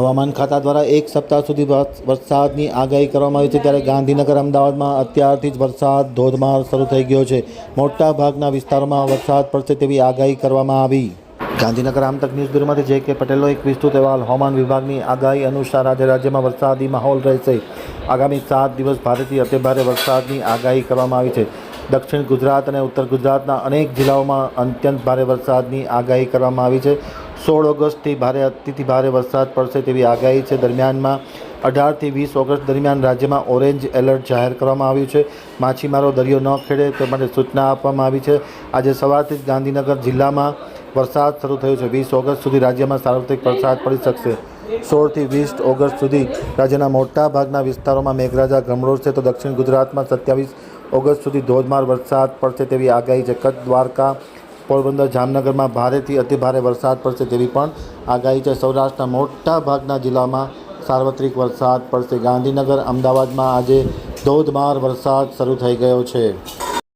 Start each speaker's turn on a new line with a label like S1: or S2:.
S1: હવામાન ખાતા દ્વારા એક સપ્તાહ સુધી વરસાદની આગાહી કરવામાં આવી છે ત્યારે ગાંધીનગર, અમદાવાદમાં અત્યારથી જ વરસાદ ધોધમાર શરૂ થઈ ગયો છે. મોટા ભાગના વિસ્તારોમાં વરસાદ પડશે તેવી આગાહી કરવામાં આવી. ગાંધીનગર આમતક ન્યૂઝ બ્યુરોમાંથી જે કે પટેલનો એક વિસ્તૃત અહેવાલ હવામાન વિભાગની આગાહી અનુસાર આજે રાજ્યમાં વરસાદી માહોલ રહેશે. આગામી સાત દિવસ ભારેથી અતિભારે વરસાદની આગાહી કરવામાં આવી છે. દક્ષિણ ગુજરાત અને ઉત્તર ગુજરાતના અનેક જિલ્લાઓમાં અત્યંત ભારે વરસાદની આગાહી કરવામાં આવી છે. સોળ ઓગસ્ટથી ભારે અતિથી ભારે વરસાદ પડશે તેવી આગાહી છે. દરમિયાનમાં અઢારથી વીસ ઓગસ્ટ દરમિયાન રાજ્યમાં ઓરેન્જ એલર્ટ જાહેર કરવામાં આવ્યું છે. માછીમારો દરિયો ન ખેડે તે માટે સૂચના આપવામાં આવી છે. આજે સવારથી જ ગાંધીનગર જિલ્લામાં વરસાદ શરૂ થયો છે. વીસ ઓગસ્ટ સુધી રાજ્યમાં સાર્વત્રિક વરસાદ પડી શકશે. સોળથી વીસ ઓગસ્ટ સુધી રાજ્યના મોટા ભાગના વિસ્તારોમાં મેઘરાજા ગમરોડશે તો દક્ષિણ ગુજરાતમાં સત્યાવીસ ઓગસ્ટ સુધી ધોધમાર વરસાદ પડશે તેવી આગાહી છે. કચ્છ દ્વારકા પોરબંદર જામનગરમાં ભારેથી અતિભારે વરસાદ પડશે તેવી પણ આગાહી છે. સૌરાષ્ટ્રના મોટા ભાગના જિલ્લામાં સાર્વત્રિક વરસાદ પડશે. ગાંધીનગર, અમદાવાદમાં આજે ધોધમાર વરસાદ શરૂ થઈ ગયો છે.